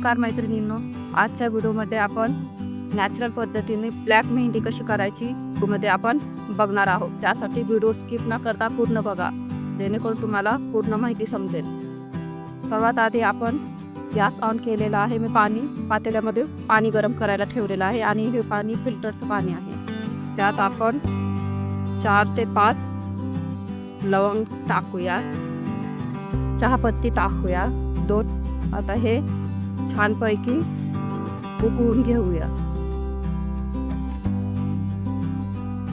नमस्कार मैत्रिणींनो आजच्या व्हिडिओमध्ये आपण नॅचरल पद्धतीने ब्लॅक मेहंदी कशी करायची मध्ये आपण बघणार आहोत. त्यासाठी व्हिडिओ स्किप न करता पूर्ण बघा. जेणेकरून तुम्हाला पूर्ण माहिती समजेल. सर्वात आधी आपण गॅस ऑन केलेला आहे मी पाणी. पातेल्यामध्ये पाणी गरम करायला ठेवलेलं आहे आणि हे पाणी फिल्टरचं पाणी आहे. त्यात आपण चार ते पाच लवंग टाकूया. चहापत्ती टाकूया. दोन आता हे छानपैकी उकळून घेऊया.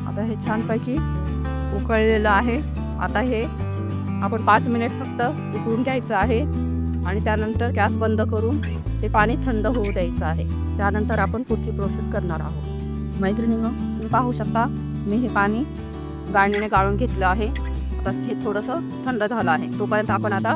आता हे छानपैकी उकळलेलं आहे. आता हे आपण पाच मिनिट फक्त उकळून घ्यायचं आहे आणि त्यानंतर गॅस बंद करून ते पाणी थंड होऊ द्यायचं आहे. त्यानंतर आपण पुढची प्रोसेस करणार आहोत. मैत्रिणीनं तुम्ही पाहू शकता मी हे पाणी गाळणीने गाळून घेतलं आहे. आता हे थोडंसं थंड झालं आहे. तोपर्यंत आपण आता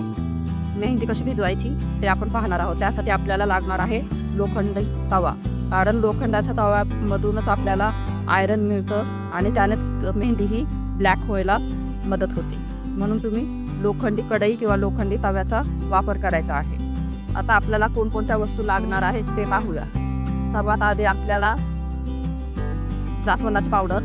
मेहंदी कशी भिजवायची ते आपण पाहणार आहोत. त्यासाठी आपल्याला लागणार आहे लोखंडी तवा. कारण लोखंडाच्या तव्यामधूनच आपल्याला आयरन मिळतं आणि त्यानेच मेहंदी ही ब्लॅक व्हायला मदत होते. म्हणून तुम्ही लोखंडी कढई किंवा लोखंडी तव्याचा वापर करायचा आहे. आता आपल्याला कोणकोणत्या वस्तू लागणार आहेत ते पाहूया. सर्वात आधी आपल्याला जास्वंदाची पावडर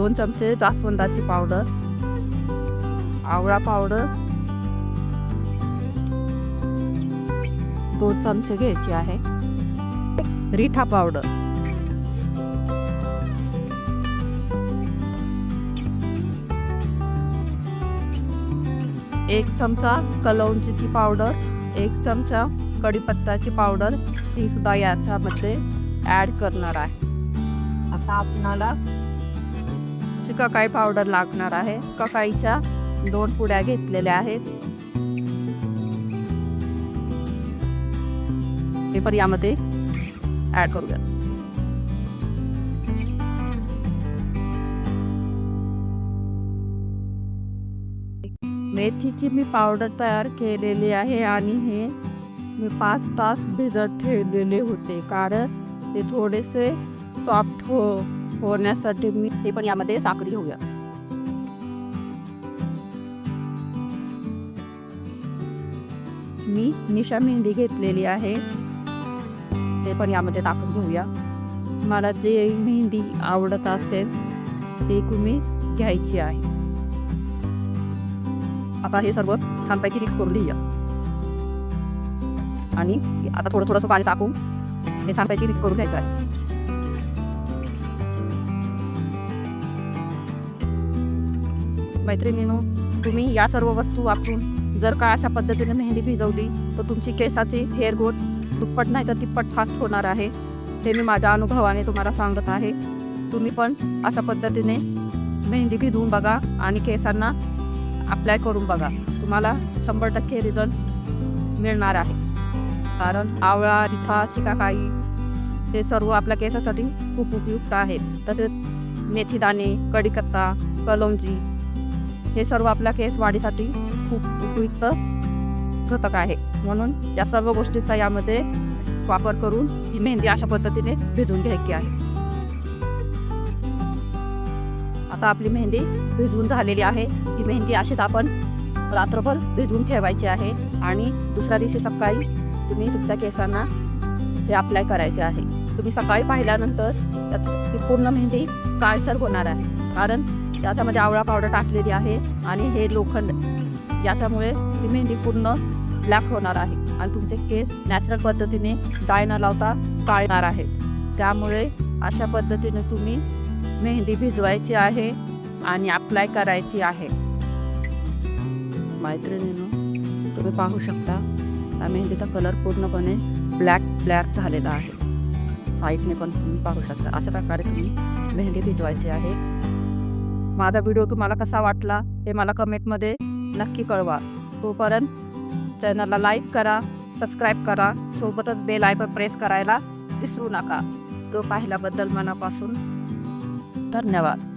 दोन चमचे जास्वंदाची पावडर आवळा पावडर दोन चमचे घ्यायचे आहे. रिठा पावडर. एक चमचा कलौंजीची पावडर एक चमचा कढीपत्ताची पावडर ती सुद्धा याच्यामध्ये ॲड करणार आहे. आता आपणाला ककाई पावडर लागणार आहे. ककाईच्या दोन पुड्या घेतलेल्या आहेत. पेपर पण यामध्ये ऍड करूया. मेथीची मी पावडर तयार केलेली आहे आणि हे मी पाच तास भिजत ठेवलेले होते. कारण ते थोडेसे सॉफ्ट हो फोडण्यासाठी मी ते पण यामध्ये साखरी घेऊया. मी निशा मेहंदी घेतलेली आहे. ते पण यामध्ये टाकून घेऊया. मला जे मेहंदी आवडत असेल ते तुम्ही घ्यायची आहे. आता हे सर्व छानपैकी मिक्स करून घेऊया. आणि आता थोडं थोडंसं पाणी टाकून हे छानपैकी मिक्स करून घ्यायचं आहे. मैत्रिणीनो तुम्ही या सर्व वस्तू वापरून जर का अशा पद्धतीने मेहंदी भिजवली तर तुमची केसाची हेअर ग्रोथ दुप्पट नाही तर तिप्पट फास्ट होणार आहे. ते मी माझ्या अनुभवाने तुम्हाला सांगत आहे. तुम्ही पण अशा पद्धतीने मेहंदी भिजवून बघा आणि केसांना अप्लाय करून बघा. तुम्हाला शंभर टक्के रिझल्ट मिळणार आहे. कारण आवळा रिठा शिकाकाई हे सर्व आपल्या केसासाठी खूप उपयुक्त आहेत. तसेच मेथीदाणे कढीपत्ता कलोंजी हे सर्व आपल्या केस वाढीसाठी खूप उपयुक्त घटक आहे. म्हणून या सर्व गोष्टींचा यामध्ये वापर करून ही मेहंदी अशा पद्धतीने भिजवून घ्यायची आहे. आता आपली मेहंदी भिजवून झालेली आहे. ही मेहंदी अशीच आपण रात्रभर भिजवून ठेवायची आहे आणि दुसऱ्या दिवशी सकाळी तुम्ही तुमच्या केसांना हे अप्लाय करायचे आहे. तुम्ही सकाळी पाहिल्यानंतर त्याची पूर्ण मेहंदी काळसर होणार आहे. कारण त्याच्यामध्ये आवळा पावडर टाकलेली आहे आणि हे लोखंड याच्यामुळे ती मेहंदी पूर्ण ब्लॅक होणार आहे. आणि तुमचे केस नॅचरल पद्धतीने डाय न लावता काळणार आहेत. त्यामुळे अशा पद्धतीने तुम्ही मेहंदी भिजवायची आहे आणि अप्लाय करायची आहे. मैत्रिणीनो तुम्ही पाहू शकता त्या मेहंदीचा कलर पूर्णपणे ब्लॅक ब्लॅक झालेला आहे. साईडने पण तुम्ही पाहू शकता. अशा प्रकारे तुम्ही मेहंदी भिजवायची आहे. माझा व्हिडिओ तुम्हाला कसा वाटला हे मला कमेंटमध्ये नक्की कळवा. तोपर्यंत चॅनलला लाईक करा सबस्क्राईब करा सोबतच बेल आयकन प्रेस करायला विसरू नका. तो पाहिल्याबद्दल मनापासून धन्यवाद.